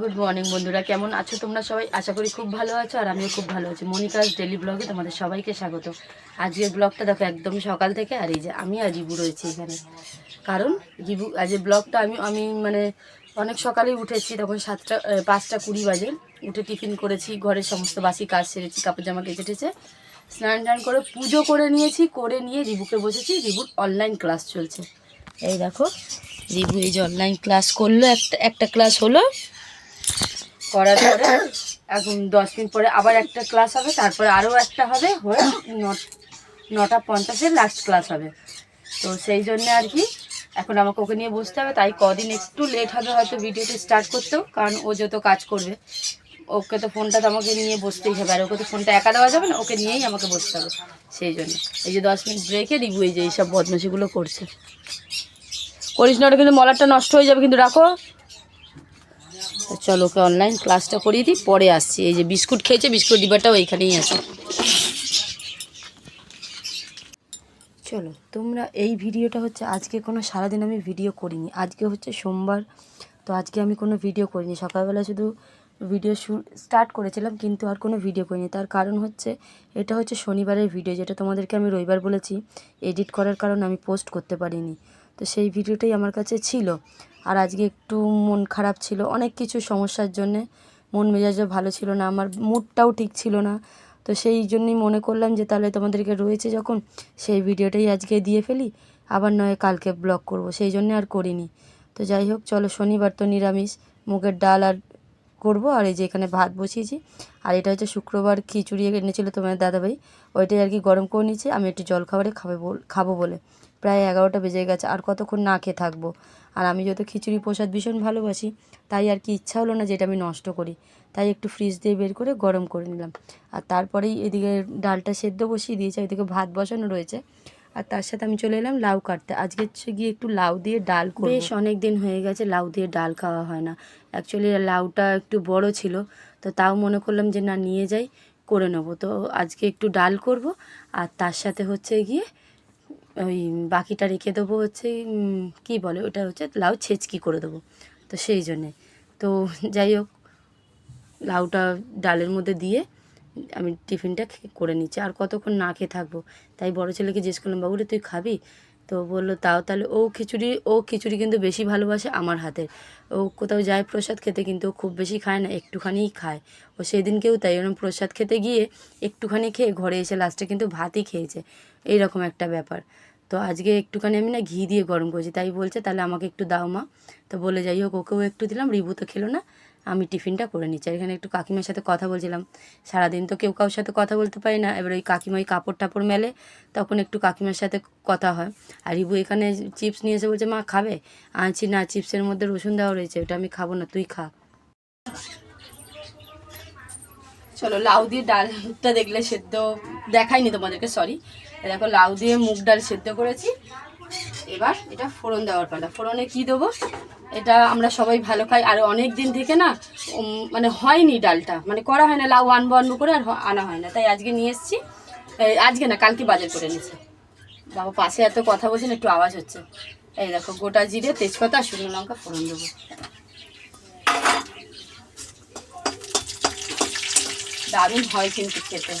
Good morning বন্ধুরা। কেমন আছো তোমরা সবাই? আশা করি খুব ভালো আছো আর আমিও খুব ভালো আছি। মনিকাস ডেলি ব্লগে তোমাদের সবাইকে স্বাগত। আজকের ব্লগটা দেখো একদম সকাল থেকে আর এই যে আমি আর রিবু রয়েছি এখানে। কারণ রিবু আজকের ব্লগটা আমি আমি মানে অনেক সকালেই উঠেছি, তখন সাতটা পাঁচটা কুড়ি বাজে। উঠে টিফিন করেছি, ঘরের সমস্ত বাসি কাজ সেরেছি, কাপড় জামা কেচে টেছে স্নান টান করে পুজো করে নিয়েছি, করে নিয়ে রিবুকে বসেছি। রিবুর অনলাইন ক্লাস চলছে। এই দেখো, রিবু এই যে অনলাইন ক্লাস করল, একটা একটা ক্লাস হলো। করার পরে এখন দশ মিনিট পরে আবার একটা ক্লাস হবে, তারপরে আরও একটা হবে, হয়ে নটা পঞ্চাশের লাস্ট ক্লাস হবে। তো সেই জন্য আর কি, এখন আমাকে ওকে নিয়ে বসতে হবে, তাই কদিন একটু লেট হবে হয়তো ভিডিওটি স্টার্ট করতেও, কারণ ও যত কাজ করবে, ওকে তো ফোনটা তো আমাকে নিয়ে বসতেই হবে, আর ওকে তো ফোনটা একা দেওয়া যাবে না, ওকে নিয়েই আমাকে বসতে হবে, সেই জন্য। এই যে দশ মিনিট ব্রেকে রিবু এই যে এইসব বদমাশিগুলো করছে। করিস না ওটা কিন্তু মলারটা নষ্ট হয়ে যাবে কিন্তু রাখো। তো চলো ওকে অনলাইন ক্লাসটা করিয়ে দিই, পরে আসছি। এই যে বিস্কুট খেয়েছে, বিস্কুট ডিবাটাও এইখানেই আছে। চলো, তোমরা এই ভিডিওটা হচ্ছে, আজকে কোনো সারাদিন আমি ভিডিও করিনি। আজকে হচ্ছে সোমবার, তো আজকে আমি কোনো ভিডিও করিনি। সকালবেলা শুধু ভিডিও স্টার্ট করেছিলাম, কিন্তু আর কোনো ভিডিও করিনি। তার কারণ হচ্ছে, এটা হচ্ছে শনিবারের ভিডিও যেটা তোমাদেরকে আমি রবিবার বলেছি এডিট করার কারণে আমি পোস্ট করতে পারিনি। তো সেই ভিডিওটাই আমার কাছে ছিল। আর আজকে একটু মন খারাপ ছিল, অনেক কিছু সমস্যার জন্যে। মন মেজাজও ভালো ছিল না, আমার মুডটাও ঠিক ছিল না। তো সেই জন্যই মনে করলাম যে তাহলে তোমাদেরকে রয়েছে যখন, সেই ভিডিওটাই আজকে দিয়ে ফেলি। আবার নয় কালকে ব্লগ করব, সেই জন্য আর করিনি। তো যাই হোক, চলো শনিবার তো নিরামিষ। মুগের ডাল আর করব, আর এই যে এখানে ভাত বসিয়েছি। আর এটা হচ্ছে শুক্রবার খিচুড়ি এনেছিল তোমার দাদাভাই। ওইটাই আর কি গরম করে নিয়েছি, আমি একটু জল খাবারে খাবে খাব বলে। প্রায় এগারোটা বেজে গেছে, আর কতক্ষণ না খেয়ে থাকব? আর আমি যত খিচুড়ি প্রসাদ ভীষণ ভালোবাসি, তাই আর কি ইচ্ছা হলো না যেটা আমি নষ্ট করি। তাই একটু ফ্রিজ দিয়ে বের করে গরম করে নিলাম। আর তারপরেই এদিকে ডালটা সেদ্ধ বসিয়ে দিয়েছে ওইদিকে ভাত বসানো রয়েছে। আর তার সাথে আমি চলে এলাম লাউ কাটতে। আজকে হচ্ছে গিয়ে একটু লাউ দিয়ে ডাল করব। বেশ অনেক দিন হয়ে গেছে লাউ দিয়ে ডাল খাওয়া হয় না। অ্যাকচুয়ালি লাউটা একটু বড় ছিল, তো তাও মনে করলাম যে না, নিয়ে যাই, করে নেব। তো আজকে একটু ডাল করব, আর তার সাথে হচ্ছে গিয়ে ওই বাকিটা রেখে দেবো হচ্ছে কি বলে ওটা হচ্ছে লাউ ছেঁচকি করে দেবো। তো সেই জন্যে। তো যাই হোক, লাউটা ডালের মধ্যে দিয়ে আমি টিফিনটা করে নিচ্ছি। আর কতক্ষণ না খেয়ে থাকব? তাই বড়ো ছেলেকে জিজ্ঞেস করলাম, বাবুরে, তুই খাবি? তো বলল, তাও তাহলে ও খিচুড়ি ও খিচুড়ি কিন্তু বেশি ভালোবাসে আমার হাতে ও কোথাও যায় প্রসাদ খেতে কিন্তু খুব বেশি খায় না একটুখানিই খায়। ও সেদিনকেও তাই ওরকম প্রসাদ খেতে গিয়ে একটুখানি খেয়ে ঘরে এসে লাস্টে কিন্তু ভাতই খেয়েছে। এইরকম একটা ব্যাপার। তো আজকে একটুখানি আমি না ঘি দিয়ে গরম করেছি, তাই বলছে, তাহলে আমাকে একটু দাও মা। তো বলে, যাই হোক, ওকেও একটু দিলাম, রিবু তো খেলো না। আমি টিফিনটা করে নিচ্ছি। আর এখানে একটু কাকিমার সাথে কথা বলছিলাম। সারাদিন তো কেউ কারোর সাথে কথা বলতে পারি না। এবার ওই কাকিমা ওই কাপড় টাপড় মেলে, তখন একটু কাকিমার সাথে কথা হয়। আর রিবু এখানে চিপস নিয়ে এসে বলছে, মা, খাবে? আনছি, না, চিপসের মধ্যে রসুন দেওয়া রয়েছে, ওটা আমি খাব না, তুই খা। চলো, লাউ দিয়ে ডালটা দেখলে সেদ্ধ দেখাইনি তোমাদেরকে সরি দেখো, লাউ দিয়ে মুগ ডাল সেদ্ধ করেছি। এবার এটা ফোড়ন দেওয়ার পালা। ফোড়নে কি দেবো? এটা আমরা সবাই ভালো খাই। আর অনেক দিন থেকে না মানে হয়নি ডালটা। মানে করা হয় না, লাউ আনব আনব করে আর আনা হয় না। তাই আজকে নিয়ে এসেছি। আজকে না, কালকে বাজার করে নিয়েছি বাবা, পাশে এত কথা বলছেন, একটু আওয়াজ হচ্ছে। এই দেখো, গোটা জিরে, তেজপাতা, শুকনো লঙ্কা, ফোড়ন দেবো। দারুণ হয় কিন্তু খেতে।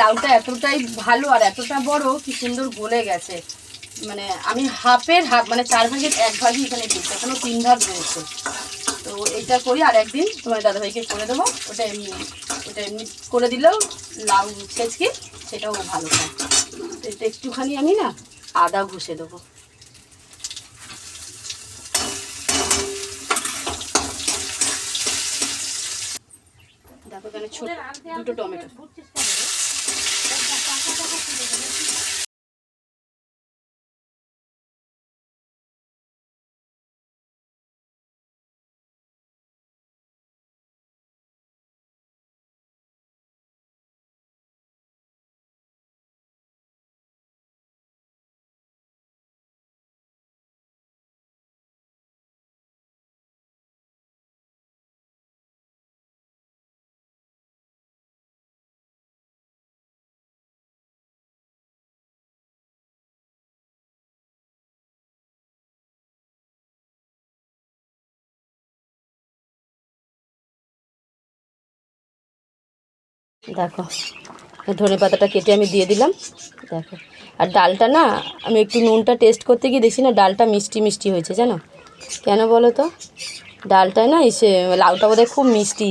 লাউটা এতটাই ভালো আর এতটা বড় কি সুন্দর গলে গেছে। মানে আমি হাফের হাফ মানে চার ভাগের এক ভাগই এখানে দিচ্ছি এখনও তিন ভাগ রয়েছে। তো এইটা করি আর একদিন তোমার দাদাভাইকে করে দেবো, ওটা এমনি ওটা এমনি করে দিলেও লাউ ছেচকি সেটাও ভালো খায় তো এটা একটুখানি আমি না আদা ঘষে দেবো। দেখো এখানে ছোট দুটো টমেটো। দেখো ধনে পাতাটা কেটে আমি দিয়ে দিলাম। দেখো, আর ডালটা না, আমি একটু নুনটা টেস্ট করতে গিয়ে দেখছি না, ডালটা মিষ্টি মিষ্টি হয়েছে, জানো? কেন বলো তো? ডালটায় না এসে লাউটা বোধহয় খুব মিষ্টি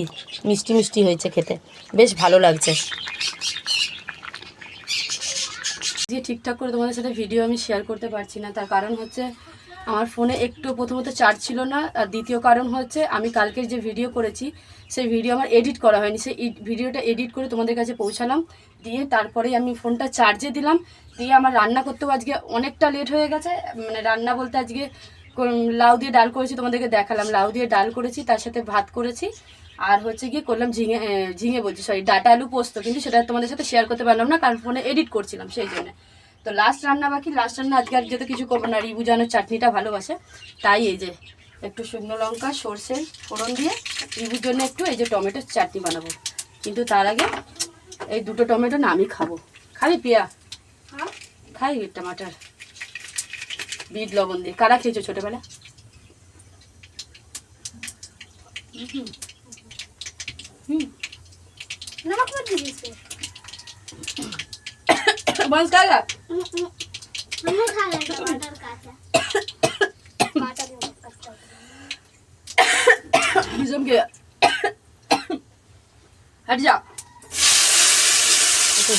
মিষ্টি মিষ্টি হয়েছে খেতে। বেশ ভালো লাগছে। যে ঠিকঠাক করে তোমাদের সাথে ভিডিও আমি শেয়ার করতে পারছি না। তার কারণ হচ্ছে আমার ফোনে একটু প্রথমত চার্জ ছিল না, আর দ্বিতীয় কারণ হচ্ছে আমি কালকে যে ভিডিও করেছি, সেই ভিডিও আমার এডিট করা হয়নি। সেই ভিডিওটা এডিট করে তোমাদের কাছে পৌঁছালাম, দিয়ে তারপরে আমি ফোনটা চার্জে দিলাম, দিয়ে আমার রান্না করতেও আজকে অনেকটা লেট হয়ে গেছে। মানে রান্না বলতে আজকে লাউ দিয়ে ডাল করেছি, তোমাদেরকে দেখালাম। লাউ দিয়ে ডাল করেছি, তার সাথে ভাত করেছি, আর হচ্ছে গিয়ে করলাম ঝিঙে ঝিঙে বলছি সরি ডাটা আলু পোস্ত। কিন্তু সেটা তোমাদের সাথে শেয়ার করতে পারলাম না, কারণ ফোনে এডিট করছিলাম সেই জন্য। তো লাস্ট রান্না বাকি লাস্ট রান্না আজকে আর যেহেতু কিছু করব না রিবু জানো চাটনিটা ভালোবাসে তাই এই যে একটু শুকনো লঙ্কা সর্ষে ফোড়ন দিয়ে রিবুর জন্য একটু এই যে টমেটোর চাটনি বানাবো। কিন্তু তার আগে এই দুটো টমেটো না আমি খাব। খাবি পিয়া খাই টমাটার বিট লবণ দিয়ে। কারা খেয়েছো ছোটবেলা হুম। বন্ধ যা।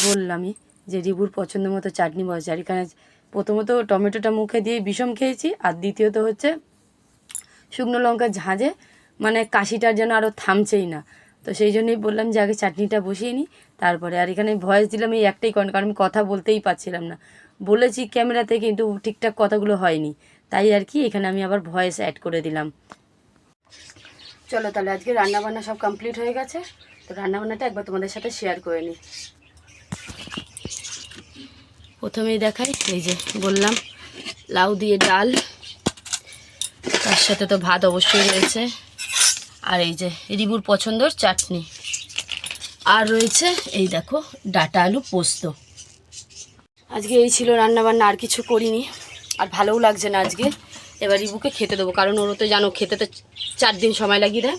বললামই যে রিবুর পছন্দ মতো চাটনি বসে আর এখানে প্রথমত টমেটোটা মুখে দিয়ে বিষম খেয়েছি, আর দ্বিতীয়ত হচ্ছে শুকনো লঙ্কা ঝাঁঝে মানে কাশিটার যেন আরও থামছেই না। তো সেই জন্যই বললাম যে আগে চাটনিটা বসিয়ে নিই তারপরে আর এখানে ভয়েস দিলাম, এই একটাই কারণ কারণ আমি কথা বলতেই পারছিলাম না। বলেছি ক্যামেরাতে কিন্তু ঠিকঠাক কথাগুলো হয়নি। তাই আর কি এখানে আমি আবার ভয়েস অ্যাড করে দিলাম। চলো তাহলে আজকে রান্নাবান্না সব কমপ্লিট হয়ে গেছে। তো রান্নাবান্নাটা একবার তোমাদের সাথে শেয়ার করে নিই প্রথমেই দেখাই, এই যে বললাম, লাউ দিয়ে ডাল। তার সাথে তো ভাত অবশ্যই রয়েছে। আর এই যে রিবুর পছন্দর চাটনি। আর রয়েছে এই দেখো ডাটা আলু পোস্ত। আজকে এই ছিল রান্না বান্না আর কিছু করিনি। আর ভালোও লাগছে না আজকে। এবার রিবুকে খেতে দেবো, কারণ ওরও তো জানো খেতে তো চার দিন সময় লাগিয়ে দেয়।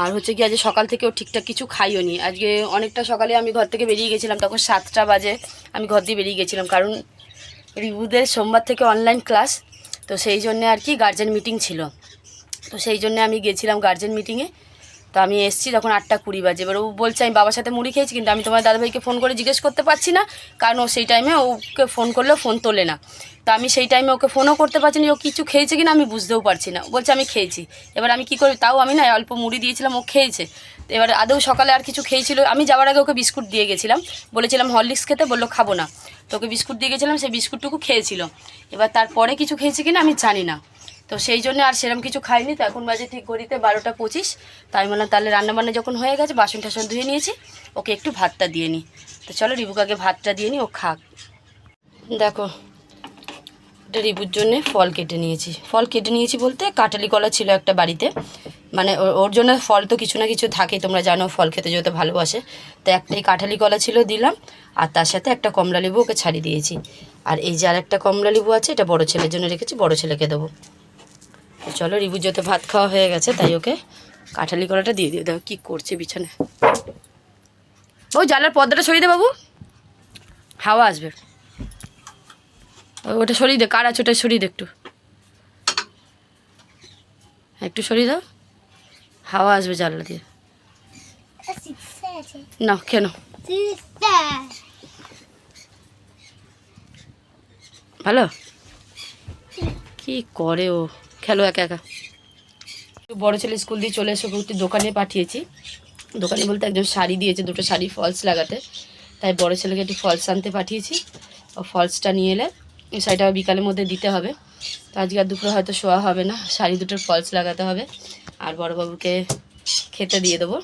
আর হচ্ছে কি, আজকে সকাল থেকে ও ঠিকঠাক কিছু খাইও নি। আজকে অনেকটা সকালে আমি ঘর থেকে বেরিয়ে গেছিলাম, তখন সাতটা বাজে। আমি ঘর দিয়ে বেরিয়ে গেছিলাম, কারণ রিবুদের সোমবার থেকে অনলাইন ক্লাস তো সেই জন্যে আর কি গার্জেন মিটিং ছিল। তো সেই জন্য আমি গেছিলাম গার্জেন মিটিংয়ে তো আমি এসেছি তখন আটটা কুড়ি বাজে। এবার ও বলছে, আমি বাবার সাথে মুড়ি খেয়েছি, কিন্তু আমি তোমার দাদাভাইকে ফোন করে জিজ্ঞেস করতে পারছি না, কারণ ও সেই টাইমে ওকে ফোন করলেও ফোন তোলে না। তো আমি সেই টাইমে ওকে ফোনও করতে পারছি না, ও কিছু খেয়েছে কিনা আমি বুঝতেও পারছি না। বলছে, আমি খেয়েছি। এবার আমি কি করি, তাও আমি না, অল্প মুড়ি দিয়েছিলাম, ও খেয়েছে। এবার আদৌ সকালে আর কিছু খেয়েছিল? আমি যাওয়ার আগে ওকে বিস্কুট দিয়ে গেছিলাম। বলেছিলাম, হরলিক্স খেতে? বলল, খাব না। তো ওকে বিস্কুট দিয়ে গেছিলাম সেই বিস্কুটটুকু খেয়েছিল। এবার তারপরে কিছু খেয়েছে কিনা আমি জানি না। তো সেই জন্য আর সেরকম কিছু খাইনি, তো এখন বাজে ঠিক ঘড়িতে বারোটা পঁচিশ। তাই বললাম, তাহলে রান্নাবান্না যখন হয়ে গেছে বাসন টাসন ধুয়ে নিয়েছি। ওকে একটু ভাতটা দিয়ে নিই তো চলো, রিবুকাকে ভাতটা দিয়ে নিই ও খাক। দেখো, এটা রিবুর জন্যে ফল কেটে নিয়েছি। ফল কেটে নিয়েছি বলতে কাটালি কলা ছিল একটা বাড়িতে। মানে ওর- জন্য ফল তো কিছু না কিছু থাকে, তোমরা জানো, ফল খেতে যেহেতু ভালোবাসে। তো একটাই কাঁঠালি কলা ছিল দিলাম, আর তার সাথে একটা কমলা লেবু ওকে ছাড়িয়ে দিয়েছি। আর এই যে আর একটা কমলা লেবু আছে, এটা বড় ছেলের জন্য রেখেছি, বড় ছেলেকে দেবো। চলো রিবুর যত ভাত খাওয়া হয়ে গেছে, তাই ওকে কাঁঠালি কলাটা দিয়ে দিও। দেখো কী করছে বিছানে ও জালার পর্দাটা সরিয়ে দে বাবু। হাওয়া আসবে। ওটা সরিয়ে দে, কার আছে ওটা সরিয়ে দে একটু। একটু সরিয়ে দাও। হাওয়া আসবে জানলা দিয়ে। না কেন ভালো? কি করে ও? খেলো একা একা। বড় ছেলে স্কুল দিয়ে চলে এসে একটু দোকানে পাঠিয়েছি। দোকানে বলতে একজন শাড়ি দিয়েছে, দুটো শাড়ি ফলস লাগাতে। তাই বড় ছেলেকে একটু ফলস আনতে পাঠিয়েছি। ও ফলসটা নিয়ে এলে শাড়িটা বিকালের মধ্যে দিতে হবে। তো আজকে আর দুপুরে হয়তো শোয়া হবে না, শাড়ি দুটোর ফলস লাগাতে হবে। আর বড়বাবুকে খেতে দিয়ে দেবো।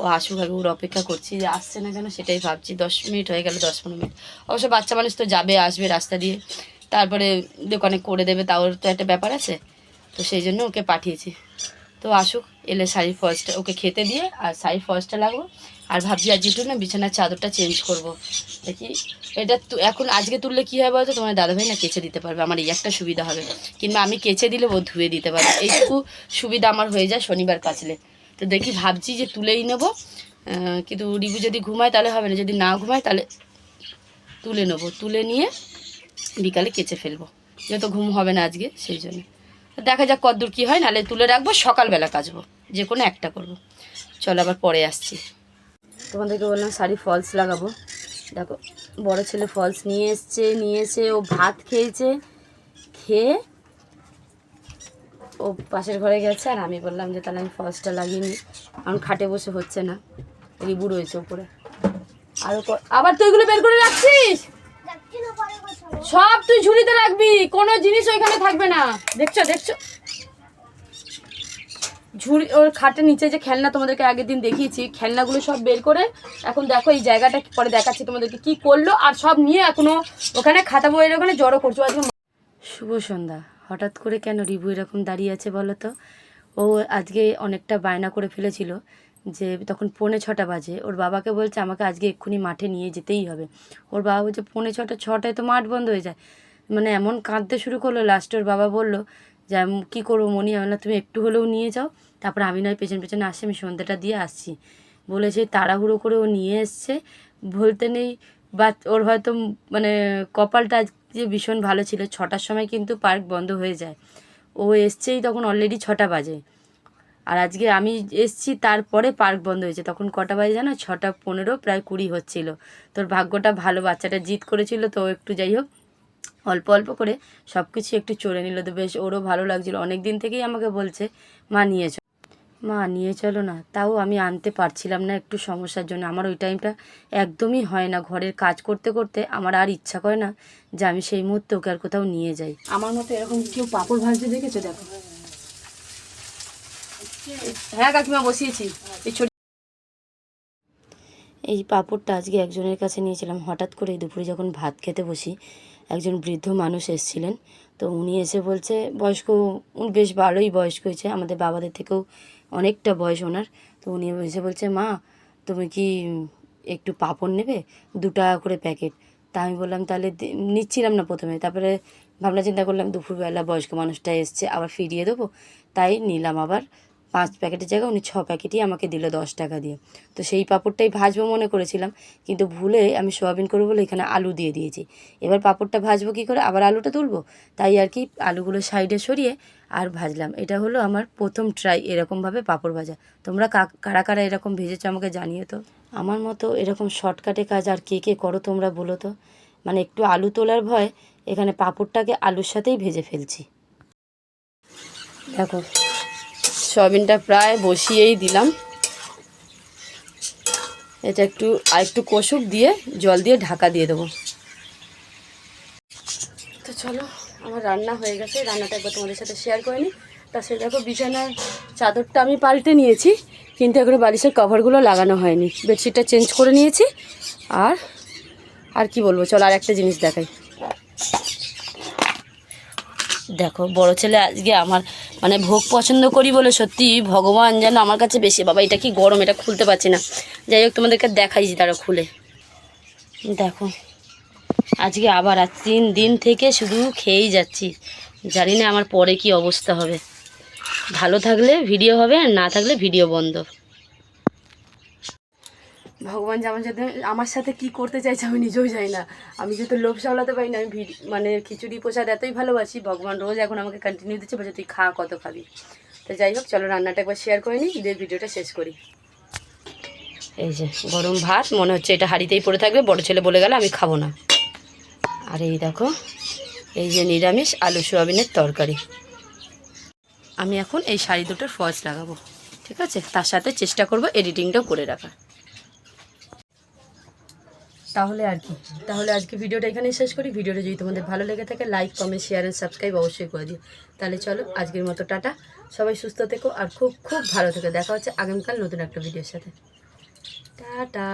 ও আসুক আগে, ওর অপেক্ষা করছি যে আসছে না কেন সেটাই ভাবছি। দশ মিনিট হয়ে গেল, দশ পনেরো মিনিট। অবশ্য বাচ্চা মানুষ তো যাবে, আসবে রাস্তা দিয়ে। তারপরে দোকানে করে দেবে, তাও তো একটা ব্যাপার আছে। তো সেই জন্য ওকে পাঠিয়েছি। তো আসুক, এলে শাড়ির ফলসটা, ওকে খেতে দিয়ে আর শাড়ির ফলসটা লাগবো আর ভাবছি আজকে একটু না বিছানার চাদরটা চেঞ্জ করব। দেখি, এটা তু- এখন আজকে তুললে কী হয় বলতো? তোমার দাদাভাই না কেচে দিতে পারবে, আমার এই একটা সুবিধা হবে। কিংবা আমি কেচে দিলে ও ধুয়ে দিতে পারবে। এইটুকু সুবিধা আমার হয়ে যায় শনিবার কাচলে। তো দেখি, ভাবছি যে তুলেই নেব। কিন্তু রিবু যদি ঘুমায় তাহলে হবে না, যদি না ঘুমায় তাহলে তুলে নেব। তুলে নিয়ে বিকালে কেচে ফেলব। যেহেতু ঘুম হবে না আজকে, সেই জন্য। দেখা যাক কদ্দূর কী হয়, নাহলে তুলে রাখব, সকালবেলা কাচবো। যে কোনো একটা করব। চলো আবার পরে আসছি। তোমাদেরকে বললাম শাড়ি ফলস লাগাবো। দেখো, বড় ছেলে ফলস নিয়ে এসছে, নিয়ে এসে ও ভাত খেয়েছে, খেয়ে ও পাশের ঘরে গেছে। আর আমি বললাম যে তাহলে আমি ফলসটা লাগিয়ে নিই। কারণ খাটে বসে হচ্ছে না। রিবু রয়েছে উপরে আর ও- আবার তুই এগুলো বের করে রাখছিস? সব তুই ঝুড়িতে রাখবি, কোনো জিনিস ওইখানে থাকবে না। দেখছ দেখছ? ঝুড়ি, ওর খাটের নিচে যে খেলনা তোমাদেরকে আগের দিন দেখিয়েছি, খেলনাগুলো সব বের করে এখন দেখো এই জায়গাটা, পরে দেখাচ্ছি তোমাদেরকে কি করল, আর সব নিয়ে এখনও ওখানে খাতা বইয়ের ওখানে জড়ো করছ। আজকে শুভ সন্ধ্যা। হঠাৎ করে কেন রিভু এরকম দাঁড়িয়ে আছে বলো তো? ও আজকে অনেকটা বায়না করে ফেলেছিল। যে তখন পৌনে ছটা বাজে। ওর বাবাকে বলছে, আমাকে আজকে এক্ষুনি মাঠে নিয়ে যেতেই হবে। ওর বাবা বলছে, পৌনে ছটা, ছটায় তো মাঠ বন্ধ হয়ে যায়। মানে এমন কাঁদতে শুরু করল লাস্টে ওর বাবা বলল যে, আমি কী করব মনি? আমি না, তুমি একটু হলেও নিয়ে যাও। তারপর আমি নয়, পেছন, পেছনে আসছি, আমি সন্ধ্যাটা দিয়ে আসছি। বলে সেই তাড়াহুড়ো করে ও নিয়ে এসছে। বলতে নেই বা ওর হয়তো মানে কপালটা যে ভীষণ ভালো ছিল, ছটার সময় কিন্তু পার্ক বন্ধ হয়ে যায়। ও এসছেই তখন অলরেডি ছটা বাজে। আর আজকে আমি এসছি, তারপরে পার্ক বন্ধ হয়েছে। তখন কটা বাজে জানো? ছটা পনেরো, প্রায় কুড়ি হচ্ছিল। তোর ভাগ্যটা ভালো, বাচ্চাটা জিত করেছিল, তো একটু যাই হোক, অল্প অল্প করে সব কিছু একটু চড়ে নিল। তো বেশ, ওরও ভালো লাগছিল। অনেক দিন থেকেই আমাকে বলছে, মা, নিয়ে চল। মা, নিয়ে চলো না, তাও আমি আনতে পারছিলাম না একটু সমস্যার জন্য। আমার ওই টাইমটা একদমই হয় না। ঘরের কাজ করতে করতে আমার আর ইচ্ছা করে না যে আমি সেই মুহূর্তে ওকে আর কোথাও নিয়ে যাই। আমার মতো এরকম কেউ পাপড় ভাজতে দেখেছ? দেখো। হ্যাঁ কাকিমা, বসিয়েছি। এই পাঁপড়টা আজকে একজনের কাছে নিয়েছিলাম। হঠাৎ করে দুপুরে যখন ভাত খেতে বসি, একজন বৃদ্ধ মানুষ এসেছিলেন। তো উনি এসে বলছে, বয়স্ক বেশ ভালোই বয়স্ক হয়েছে। আমাদের বাবাদের থেকেও অনেকটা বয়স ওনার। তো উনি এসে বলছে, মা, তুমি কি একটু পাঁপড় নেবে? দু টাকা করে প্যাকেট। তা আমি বললাম, তাহলে নিচ্ছিলাম না প্রথমে। তারপরে ভাবনা চিন্তা করলাম, দুপুরবেলা বয়স্ক মানুষটা এসছে, আবার ফিরিয়ে দেবো। তাই নিলাম আবার। পাঁচ প্যাকেটের জায়গায় উনি ছ প্যাকেটই আমাকে দিল দশ টাকা দিয়ে। তো সেই পাঁপড়টাই ভাজবো মনে করেছিলাম, কিন্তু ভুলে আমি সোয়াবিন করব বলে এখানে আলু দিয়ে দিয়েছি। এবার পাঁপড়টা ভাজবো কী করে? আবার আলুটা তুলবো? তাই আর কি আলুগুলো সাইডে সরিয়ে আর ভাজলাম। এটা হলো আমার প্রথম ট্রাই এরকমভাবে পাঁপড় ভাজা। তোমরা কারা কারা এরকম ভেজেছো আমাকে জানিও তো। আমার মতো এরকম শর্টকাটে কাজ আর কে কে করো তোমরা বলো তো। মানে একটু আলু তোলার ভয়, এখানে পাঁপড়টাকে আলুর সাথেই ভেজে ফেলছি। দেখো সয়াবিনটা প্রায় বসিয়েই দিলাম। এটা একটু আর একটু কষুক দিয়ে জল দিয়ে ঢাকা দিয়ে দেবো। তো চলো, আমার রান্না হয়ে গেছে। রান্নাটা একবার তোমাদের সাথে শেয়ার করে নিই। তা সাথে দেখো, বিছানার চাদরটা আমি পাল্টে নিয়েছি, কিন্তু এখনও বালিশের কভারগুলো লাগানো হয়নি। বেডশিটটা চেঞ্জ করে নিয়েছি। আর আর কি বলব? চলো আর একটা জিনিস দেখাই। দেখো, বড় ছেলে আজকে আমার মানে ভোগ পছন্দ করি বলে সত্যি ভগবান যেন আমার কাছে বেশি, বাবা এটা কি গরম, এটা খুলতে পারছি না। যাই হোক, তোমাদেরকে দেখাইছি তারা খুলে। দেখো, আজকে আবার আর তিন দিন থেকে শুধু খেয়েই যাচ্ছি। জানি না আমার পরে কি অবস্থা হবে। ভালো থাকলে ভিডিও হবে, আর না থাকলে ভিডিও বন্ধ। ভগবান যে আমার সাথে আমার সাথে কি করতে চাইছে আমি নিজেও জানি না। আমি যেহেতু লোভ সামলাতে পারি না, আমি ভিডি- মানে খিচুড়ি প্রসাদ এতই ভালোবাসি, ভগবান রোজ এখন আমাকে কন্টিনিউ দিচ্ছে, বলছে, তুই খা, কত খাবি? তো যাই হোক, চলো রান্নাটা একবার শেয়ার করে নিই ঈদের ভিডিওটা শেষ করি। এই যে, গরম ভাত, মনে হচ্ছে এটা হাঁড়িতেই পড়ে থাকবে, বড় ছেলে বলে গেল, আমি খাব না। আর এই দেখো, এই যে নিরামিষ আলু সোয়াবিনের তরকারি। আমি এখন এই শাড়ি দুটোর ফলস লাগাবো, ঠিক আছে? তার সাথে চেষ্টা করব এডিটিংটাও করে রাখা তাহলে আর কি। তাহলে আজকে ভিডিওটা এখানে শেষ করি। ভিডিওটা যদি তোমাদের ভালো লেগে থাকে like comment share and subscribe অবশ্যই করে দিও। তাহলে চলো, আজকের মতো টাটা। সবাই সুস্থ থেকো আর খুব খুব ভালো থেকো। দেখা হচ্ছে আগামীকাল নতুন একটা ভিডিওর সাথে। টাটা।